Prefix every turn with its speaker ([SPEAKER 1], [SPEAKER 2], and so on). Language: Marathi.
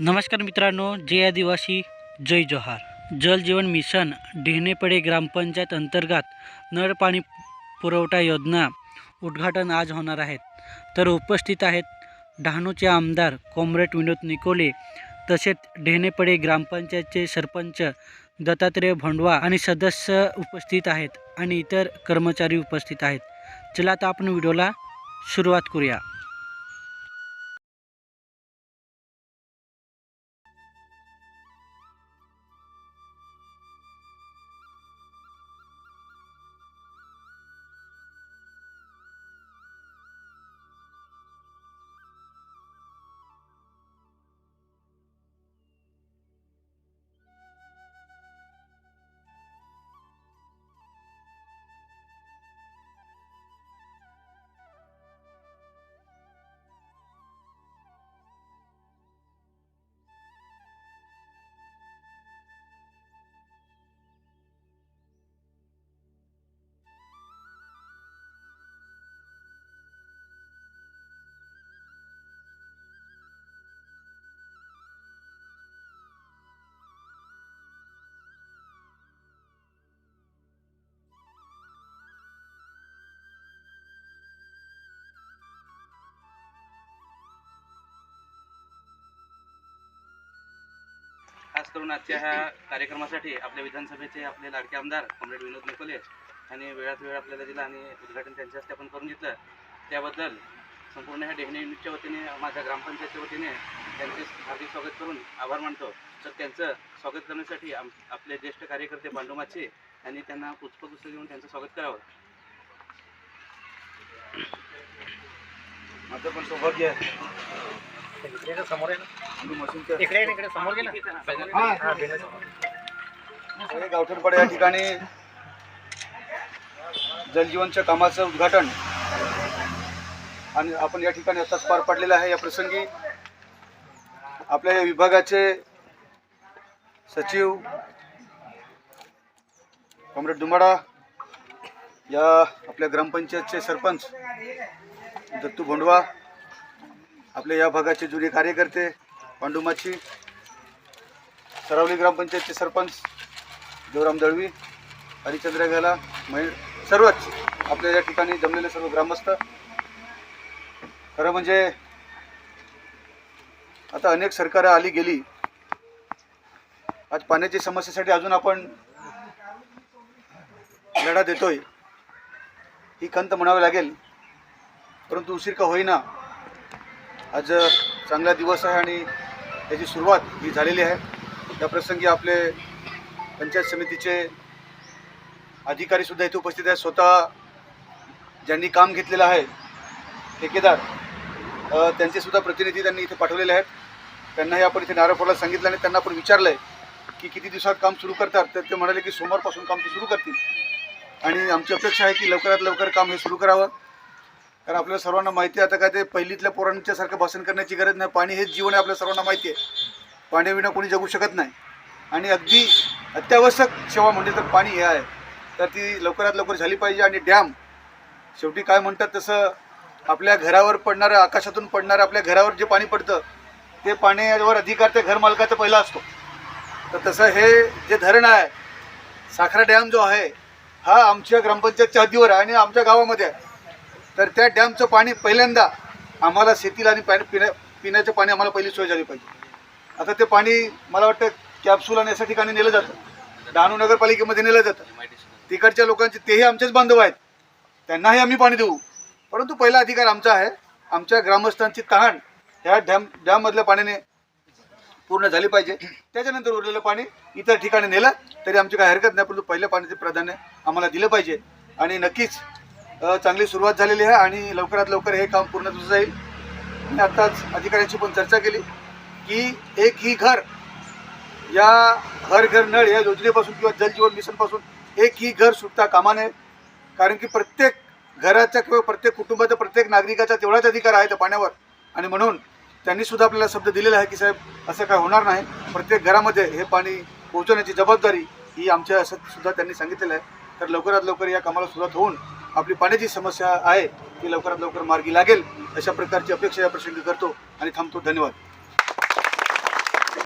[SPEAKER 1] नमस्कार मित्रांनो जय आदिवासी जय जोहार. जल जीवन मिशन ढेनेपडे ग्रामपंचायत अंतर्गत नळ पाणी पुरवठा योजना उद्घाटन आज होणार आहेत तर उपस्थित आहेत डहाणूचे आमदार कॉम्रेड विनोद निकोले तसेच ढेनेपडे ग्रामपंचायतचे सरपंच दत्तात्रय भोंडवा आणि सदस्य उपस्थित आहेत आणि इतर कर्मचारी उपस्थित आहेत. चला आता आपण व्हिडिओला सुरुवात करूया.
[SPEAKER 2] खास करून आजच्या ह्या कार्यक्रमासाठी आपल्या विधानसभेचे आपले लाडके आमदार कॉम्रेड विनोद निकोले यांनी वेळात वेळ आपल्याला दिला आणि उद्घाटन त्यांच्या हस्ते आपण करून घेतलं. त्याबद्दल संपूर्ण ह्या डेहणे युनिटच्या वतीने माझ्या ग्रामपंचायतच्या वतीने त्यांचे हार्दिक स्वागत करून आभार मानतो. तर त्यांचं स्वागत करण्यासाठी आम आपले ज्येष्ठ कार्यकर्ते पांडू माचे यांनी त्यांना पुष्पगुच्छ देऊन त्यांचं स्वागत करावं. माझं पण सौभाग्य आहे समोर आहे ना?
[SPEAKER 3] इकडे इकडे समोर गेला.
[SPEAKER 2] हे गावठणपाडा या ठिकाणी जलजीवनच्या कामाचं उद्घाटन आणि आपण या ठिकाणी आताच पार पाडलेलं आहे. या प्रसंगी आपल्या या विभागाचे सचिव कॉम्रेड दुमाडा या आपल्या ग्रामपंचायतचे सरपंच दत्तू भोंडवा आपले या भागाचे जुने कार्यकर्ते पांडुमाची सरावली ग्रामपंचायतचे सरपंच देवराम दळवी हरिचंद्र गेला महेश सर्वच आपल्या या ठिकाणी जमलेले सर्व ग्रामस्थ. खरं म्हणजे आता अनेक सरकारं आली गेली. आज पाण्याच्या समस्येसाठी अजून आपण लढा देतोय. ही खंत म्हणावी लागेल परंतु उशीर का होईना आज चांगला दिवस आहे आणि त्याची सुरुवात ही झालेली आहे. त्या प्रसंगी आपले पंचायत समितीचे अधिकारीसुद्धा इथे उपस्थित आहेत. स्वतः ज्यांनी काम घेतलेलं आहे ठेकेदार त्यांचेसुद्धा प्रतिनिधी त्यांनी इथे पाठवलेले आहेत. त्यांनाही आपण इथे नारळ फोडायला सांगितलं आणि त्यांना आपण विचारलं आहे की किती दिवसात काम सुरू करतात. तर ते म्हणाले की सोमवारपासून काम ते सुरू करतील. आणि आमची अपेक्षा आहे की लवकरात लवकर काम हे सुरू करावं. कारण आपल्या सर्वांना माहिती आहे आता काय ते पहिलीतल्या पोरांच्या सारखं भाषण करण्याची गरज नाही. पाणी हेच जीवन आहे आपल्या सर्वांना माहिती आहे. पाण्याविना कोणी जगू शकत नाही. आणि अगदी अत्यावश्यक सेवा म्हणजे तर पाणी हे आहे. तर ती लवकरात लवकर झाली पाहिजे आणि डॅम शेवटी काय म्हणतात तसं आपल्या घरावर पडणारं आकाशातून पडणारं आपल्या घरावर जे पाणी पडतं ते पाण्यावर अधिकार त्या घरमालकाचा पहिला असतो. तर तसं हे जे धरण आहे साखरा डॅम जो आहे हा आमच्या ग्रामपंचायतच्या हद्दीवर आहे आणि आमच्या गावामध्ये आहे. तर त्या डॅमचं पाणी पहिल्यांदा आम्हाला शेतीला आणि पाणी पिण्या पिण्याचं पाणी आम्हाला पहिली सोय झाली पाहिजे. आता ते पाणी मला वाटतं कॅप्सूल आणि अशा ठिकाणी नेलं जातं. डहाणू नगरपालिकेमध्ये नेलं जातं. तिकडच्या लोकांचे तेही आमचेच बांधव आहेत. त्यांनाही आम्ही पाणी देऊ. परंतु पहिला अधिकार आमचा आहे. आमच्या ग्रामस्थांची तहान ह्या डॅम डॅममधल्या पाण्याने पूर्ण झाली पाहिजे. त्याच्यानंतर उरलेलं पाणी इतर ठिकाणी नेलं तरी आमची काही हरकत नाही परंतु पहिल्या पाण्याचे प्राधान्य आम्हाला दिलं पाहिजे. आणि नक्कीच चांगली सुरुवात झालेली आहे आणि लवकरात लवकर हे काम पूर्ण तुझं जाईल. मी आत्ताच अधिकाऱ्यांशी पण चर्चा केली की एक ही घर या घर घर नळ या योजनेपासून किंवा जलजीवन मिशनपासून एक ही घर सुटता कामा नये. कारण की प्रत्येक घराचा किंवा प्रत्येक कुटुंबाचा प्रत्येक नागरिकाचा तेवढाच अधिकार आहे त्या पाण्यावर. आणि म्हणून त्यांनी सुद्धा आपल्याला शब्द दिलेला आहे की साहेब असं काय होणार नाही. प्रत्येक घरामध्ये हे पाणी पोहोचवण्याची जबाबदारी ही आमच्या असं सुद्धा त्यांनी सांगितलेलं आहे. तर लवकरात लवकर या कामाला सुरुवात होऊन आपली पाण्याची समस्या आहे ती लवकरात लवकर मार्गी लागेल. अशा प्रकारची अपेक्षा या प्रसंगी करतो आणि थांबतो. धन्यवाद.